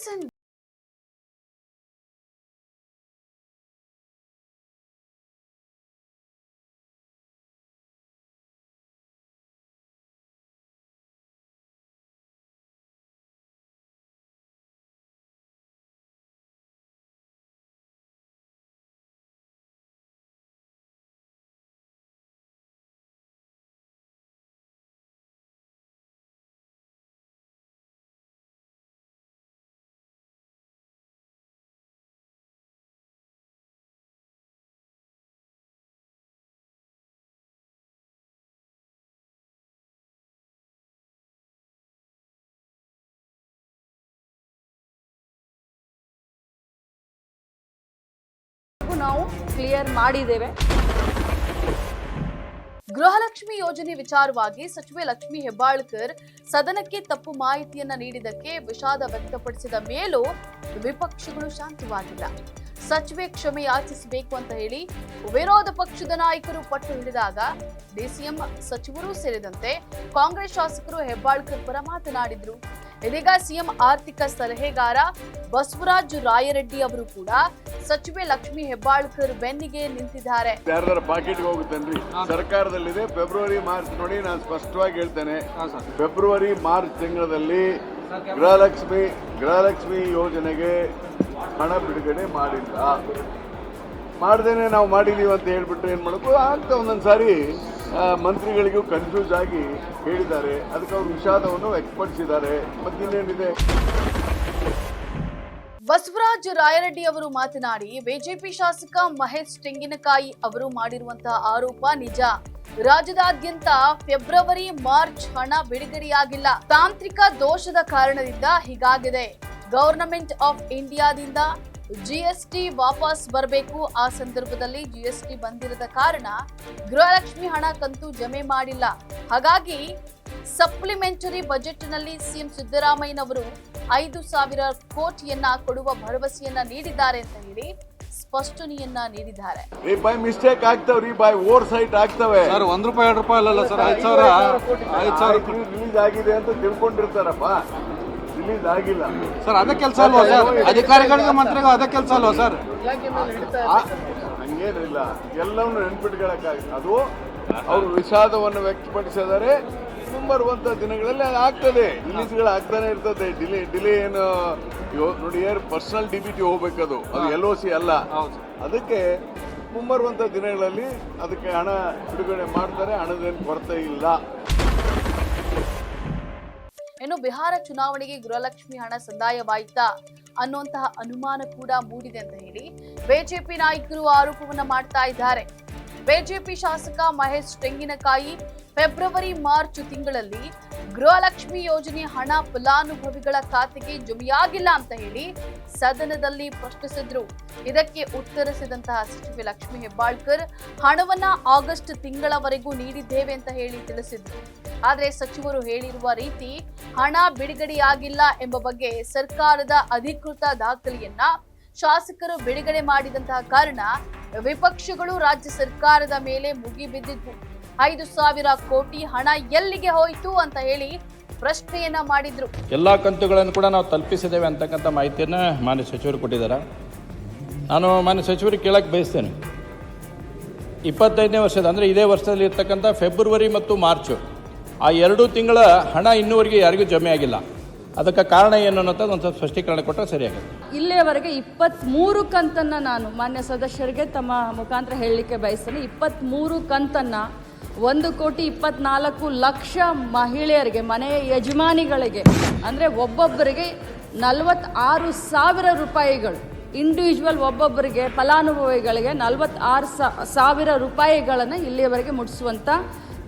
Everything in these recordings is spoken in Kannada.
Listen. ನಾವು ಕ್ಲಿಯರ್ ಮಾಡಿದ್ದೇವೆ. ಗೃಹಲಕ್ಷ್ಮಿ ಯೋಜನೆ ವಿಚಾರವಾಗಿ ಸಚಿವೆ ಲಕ್ಷ್ಮಿ ಹೆಬ್ಬಾಳ್ಕರ್ ಸದನಕ್ಕೆ ತಪ್ಪು ಮಾಹಿತಿಯನ್ನ ನೀಡಿದ್ದಕ್ಕೆ ವಿಷಾದ ವ್ಯಕ್ತಪಡಿಸಿದ ಮೇಲೂ ವಿಪಕ್ಷಗಳು ಶಾಂತವಾಗಿಲ್ಲ. ಸಚಿವೆ ಕ್ಷಮೆ ಯಾಚಿಸಬೇಕು ಅಂತ ಹೇಳಿ ವಿರೋಧ ಪಕ್ಷದ ನಾಯಕರು ಪಟ್ಟು ಹಿಡಿದಾಗ ಡಿಸಿಎಂ ಸಚಿವರು ಸೇರಿದಂತೆ ಕಾಂಗ್ರೆಸ್ ಶಾಸಕರು ಹೆಬ್ಬಾಳ್ಕರ್ ಪರ ಮಾತನಾಡಿದ್ರು. ಇದೀಗ ಸಿಎಂ ಆರ್ಥಿಕ ಸಲಹೆಗಾರ ಬಸವರಾಜ್ ರಾಯರೆಡ್ಡಿ ಅವರು ಕೂಡ ಸಚಿವೆ ಲಕ್ಷ್ಮಿ ಹೆಬ್ಬಾಳ್ಕರ್ ಬೆನ್ನಿಗೆ ನಿಂತಿದ್ದಾರೆ. ಯಾರ್ದಾರ ಪಾಕೆಟ್ಗೆ ಹೋಗುತ್ತೇನ್ರಿ ಸರ್ಕಾರದಲ್ಲಿದೆ. ಫೆಬ್ರವರಿ ಮಾರ್ಚ್ ನೋಡಿ ನಾನು ಸ್ಪಷ್ಟವಾಗಿ ಹೇಳ್ತೇನೆ. ಫೆಬ್ರವರಿ ಮಾರ್ಚ್ ತಿಂಗಳಲ್ಲಿ ಗೃಹಲಕ್ಷ್ಮಿ ಗೃಹಲಕ್ಷ್ಮಿ ಯೋಜನೆಗೆ ಹಣ ಬಿಡುಗಡೆ ಮಾಡಿಲ್ಲ. ಮಾಡ್ದೇನೆ ನಾವು ಮಾಡಿದೀವಿ ಅಂತ ಹೇಳ್ಬಿಟ್ರೆ ಏನ್ ಮಾಡಬೇಕು? ಆಗ್ತಾ ಒಂದೊಂದು ಸಾರಿ ಆ, ಮಂತ್ರಿಗಳಿಗೂ ಕನ್ಫ್ಯೂಸ್ ಆಗಿ ಹೇಳಿದ್ದಾರೆ. ಅದಕ್ಕೆ ಅವರು ವಿಷಾದವನ್ನು ವ್ಯಕ್ತಪಡಿಸಿದ್ದಾರೆ. ಮತ್ತಿನ್ನೇನಿದೆ? ಬಸವರಾಜ್ ರಾಯರೆಡ್ಡಿ ಅವರು ಮಾತನಾಡಿ, ಬಿಜೆಪಿ ಶಾಸಕ ಮಹೇಶ್ ತೆಂಗಿನಕಾಯಿ ಅವರು ಮಾಡಿರುವಂತಹ ಆರೋಪ ನಿಜ. ರಾಜ್ಯದಾದ್ಯಂತ ಫೆಬ್ರವರಿ, ಮಾರ್ಚ್ ಹಣ ಬಿಡುಗಡೆಯಾಗಿಲ್ಲ. ತಾಂತ್ರಿಕ ದೋಷದ ಕಾರಣದಿಂದ ಹೀಗಾಗಿದೆ. ಗವರ್ನಮೆಂಟ್ ಆಫ್ ಇಂಡಿಯಾದಿಂದ ಜಿಎಸ್ಟಿ ವಾಪಸ್ ಬರಬೇಕು. ಆ ಸಂದರ್ಭದಲ್ಲಿ ಜಿಎಸ್ಟಿ ಬಂದಿರದ ಕಾರಣ ಗೃಹಲಕ್ಷ್ಮಿ ಹಣ ಕಂತು ಜಮೆ ಮಾಡಿಲ್ಲ. ಹಾಗಾಗಿ ಸಪ್ಲಿಮೆಂಟರಿ ಬಜೆಟ್ನಲ್ಲಿ ಸಿಎಂ ಸಿದ್ದರಾಮಯ್ಯನವರು ಐದು ಸಾವಿರ ಕೋಟಿಯನ್ನ ಕೊಡುವ ಭರವಸೆಯನ್ನ ನೀಡಿದ್ದಾರೆ ಅಂತ ಹೇಳಿ ಸ್ಪಷ್ಟನೆಯನ್ನ ನೀಡಿದ್ದಾರೆ. ಬೈ ಮಿಸ್ಟೇಕ್ ಆಗ್ತಾವ್ರಿ ಬೈ ಓವರ್ ಸೈಟ್ ಆಗ್ತವೆ. ಸರ್ ಒಂದ್ ರೂಪಾಯಿ ಎರಡು ರೂಪಾಯಿ ಅಲ್ಲಲ್ಲ ಸರ್ ಐದು ಸಾವಿರ ಐದು ಸಾವಿರ ರಿಲೀಸ್ ಆಗಿದೆ ಅಂತ ತಿಳ್ಕೊಂಡಿರ್ತಾರಪ್ಪ. ರಿಲೀಸ್ ಆಗಿಲ್ಲ. ಸರ್ ಅದೇ ಕೆಲಸ ಅಲ್ವಾ ಸರ್? ಅಧಿಕಾರಿಗಳಿಗೆ ಮಂತ್ರಿಗೂ ಅದೇ ಕೆಲಸ ಅಲ್ವಾ ಸರ್? ಹಂಗೇನಿಲ್ಲ. ಎಲ್ಲವನ್ನು ನೆನ್ಪಿಟ್ಕೊಳಕ್ಕಾಗ ಅದು ಅವರು ವಿಷಾದವನ್ನು ವ್ಯಕ್ತಪಡಿಸಿದರೆ ಮುಂಬರುವಂತ ದಿನಗಳಲ್ಲಿ ಅದು ಆಗ್ತದೆ. ರಿಲೀಸ್ಗಳು ಆಗ್ತಾನೆ ಇರ್ತದೆ. ಡಿಲೇ ಡಿಲೇ ಏನು ನೋಡಿ ಏರ್ ಪರ್ಸನಲ್ ಡಿಬಿಟಿ ಹೋಗ್ಬೇಕದು. ಅದು ಎಲ್ ಒ ಸಿ ಅಲ್ಲ. ಅದಕ್ಕೆ ಮುಂಬರುವಂತ ದಿನಗಳಲ್ಲಿ ಅದಕ್ಕೆ ಹಣ ಬಿಡುಗಡೆ ಮಾಡ್ತಾರೆ. ಹಣದೇನು ಕೊರತೆ ಇಲ್ಲ. ಇನ್ನು ಬಿಹಾರ ಚುನಾವಣೆಗೆ ಗೃಹಲಕ್ಷ್ಮಿ ಹಣ ಸಂದಾಯವಾಯಿತಾ ಅನ್ನುವಂತಹ ಅನುಮಾನ ಕೂಡ ಮೂಡಿದೆ ಅಂತ ಹೇಳಿ ಬಿಜೆಪಿ ನಾಯಕರು ಆರೋಪವನ್ನ ಮಾಡ್ತಾ ಇದ್ದಾರೆ. ಬಿಜೆಪಿ ಶಾಸಕ ಮಹೇಶ್ ತೆಂಗಿನಕಾಯಿ ಫೆಬ್ರವರಿ ಮಾರ್ಚ್ ತಿಂಗಳಲ್ಲಿ ಗೃಹಲಕ್ಷ್ಮಿ ಯೋಜನೆ ಹಣ ಫಲಾನುಭವಿಗಳ ಖಾತೆಗೆ ಜಮೆಯಾಗಿಲ್ಲ ಅಂತ ಹೇಳಿ ಸದನದಲ್ಲಿ ಪ್ರಶ್ನಿಸಿದ್ರು. ಇದಕ್ಕೆ ಉತ್ತರಿಸಿದಂತಹ ಸಚಿವೆ ಲಕ್ಷ್ಮಿ ಹೆಬ್ಬಾಳ್ಕರ್, ಹಣವನ್ನ ಆಗಸ್ಟ್ ತಿಂಗಳವರೆಗೂ ನೀಡಿದ್ದೇವೆ ಅಂತ ಹೇಳಿ ತಿಳಿಸಿದ್ರು. ಆದ್ರೆ ಸಚಿವರು ಹೇಳಿರುವ ರೀತಿ ಹಣ ಬಿಡುಗಡೆಯಾಗಿಲ್ಲ ಎಂಬ ಬಗ್ಗೆ ಸರ್ಕಾರದ ಅಧಿಕೃತ ದಾಖಲೆಯನ್ನ ಶಾಸಕರು ಬಿಡುಗಡೆ ಮಾಡಿದಂತಹ ಕಾರಣ ವಿಪಕ್ಷಗಳು ರಾಜ್ಯ ಸರ್ಕಾರದ ಮೇಲೆ ಮುಗಿಬಿದ್ದಿದ್ವು ಐದು ಸಾವಿರ ಕೋಟಿ ಹಣ ಎಲ್ಲಿಗೆ ಹೋಯಿತು ಅಂತ ಹೇಳಿ ಪ್ರಶ್ನೆಯನ್ನ ಮಾಡಿದ್ರು. ಎಲ್ಲಾ ಕಂತುಗಳನ್ನು ಕೂಡ ನಾವು ತಲುಪಿಸಿದ್ದೇವೆ ಅಂತಕ್ಕಂಥ ಮಾಹಿತಿಯನ್ನ ಮಾನ್ಯ ಸಚಿವರು ಕೊಟ್ಟಿದ್ದಾರೆ. ನಾನು ಮಾನ್ಯ ಸಚಿವರಿಗೆ ಕೇಳಕ್ಕೆ ಬಯಸ್ತೇನೆ. ಇಪ್ಪತ್ತೈದನೇ ವರ್ಷದ, ಅಂದರೆ ಇದೇ ವರ್ಷದಲ್ಲಿ ಇರ್ತಕ್ಕಂಥ ಫೆಬ್ರವರಿ ಮತ್ತು ಮಾರ್ಚು, ಆ ಎರಡು ತಿಂಗಳ ಹಣ ಇನ್ನೂವರೆಗೆ ಯಾರಿಗೂ ಜಮೆ ಆಗಿಲ್ಲ. ಅದಕ್ಕೆ ಕಾರಣ ಏನು ಅನ್ನೋದು ಒಂದು ಸ್ವಲ್ಪ ಸ್ಪಷ್ಟೀಕರಣ ಕೊಟ್ಟರೆ ಸರಿಯಾಗುತ್ತೆ. ಇಲ್ಲಿಯವರೆಗೆ ಇಪ್ಪತ್ತ್ಮೂರು ಕಂತನ್ನು ನಾನು ಮಾನ್ಯ ಸದಸ್ಯರಿಗೆ ತಮ್ಮ ಮುಖಾಂತರ ಹೇಳಲಿಕ್ಕೆ ಬಯಸ್ತೇನೆ. ಇಪ್ಪತ್ತ್ಮೂರು ಕಂತನ್ನು ಒಂದು ಕೋಟಿ ಇಪ್ಪತ್ನಾಲ್ಕು ಲಕ್ಷ ಮಹಿಳೆಯರಿಗೆ ಮನೆಯ ಯಜಮಾನಿಗಳಿಗೆ, ಅಂದರೆ ಒಬ್ಬೊಬ್ಬರಿಗೆ ನಲವತ್ತಾರು ಸಾವಿರ ರೂಪಾಯಿಗಳು ಇಂಡಿವಿಜುವಲ್ ಒಬ್ಬೊಬ್ಬರಿಗೆ ಫಲಾನುಭವಿಗಳಿಗೆ ನಲವತ್ತಾರು ಸಾವಿರ ರೂಪಾಯಿಗಳನ್ನು ಇಲ್ಲಿಯವರೆಗೆ ಮುಟ್ಟಿಸುವಂಥ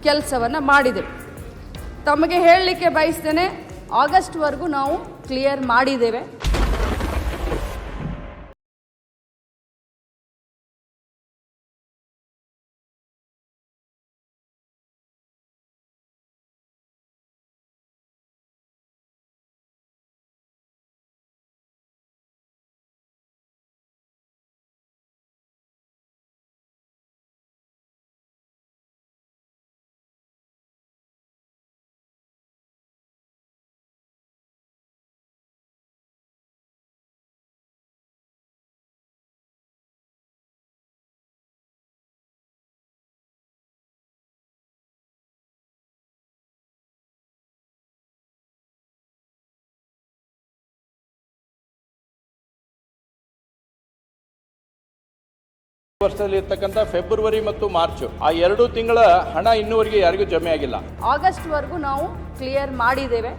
ಕೆಲಸವನ್ನು ಮಾಡಿದೆ. ತಮಗೆ ಹೇಳಲಿಕ್ಕೆ ಬಯಸ್ತೇನೆ ಆಗಸ್ಟ್ವರೆಗೂ ನಾವು ಕ್ಲಿಯರ್ ಮಾಡಿದ್ದೇವೆ. ವರ್ಷದಲ್ಲಿ ಇರ್ತಕ್ಕಂಥ ಫೆಬ್ರವರಿ ಮತ್ತು ಮಾರ್ಚ್, ಆ ಎರಡು ತಿಂಗಳ ಹಣ ಇನ್ನೂವರೆಗೆ ಯಾರಿಗೂ ಜಮೆ ಆಗಿಲ್ಲ. ಆಗಸ್ಟ್ವರೆಗೂ ನಾವು ಕ್ಲಿಯರ್ ಮಾಡಿದ್ದೇವೆ.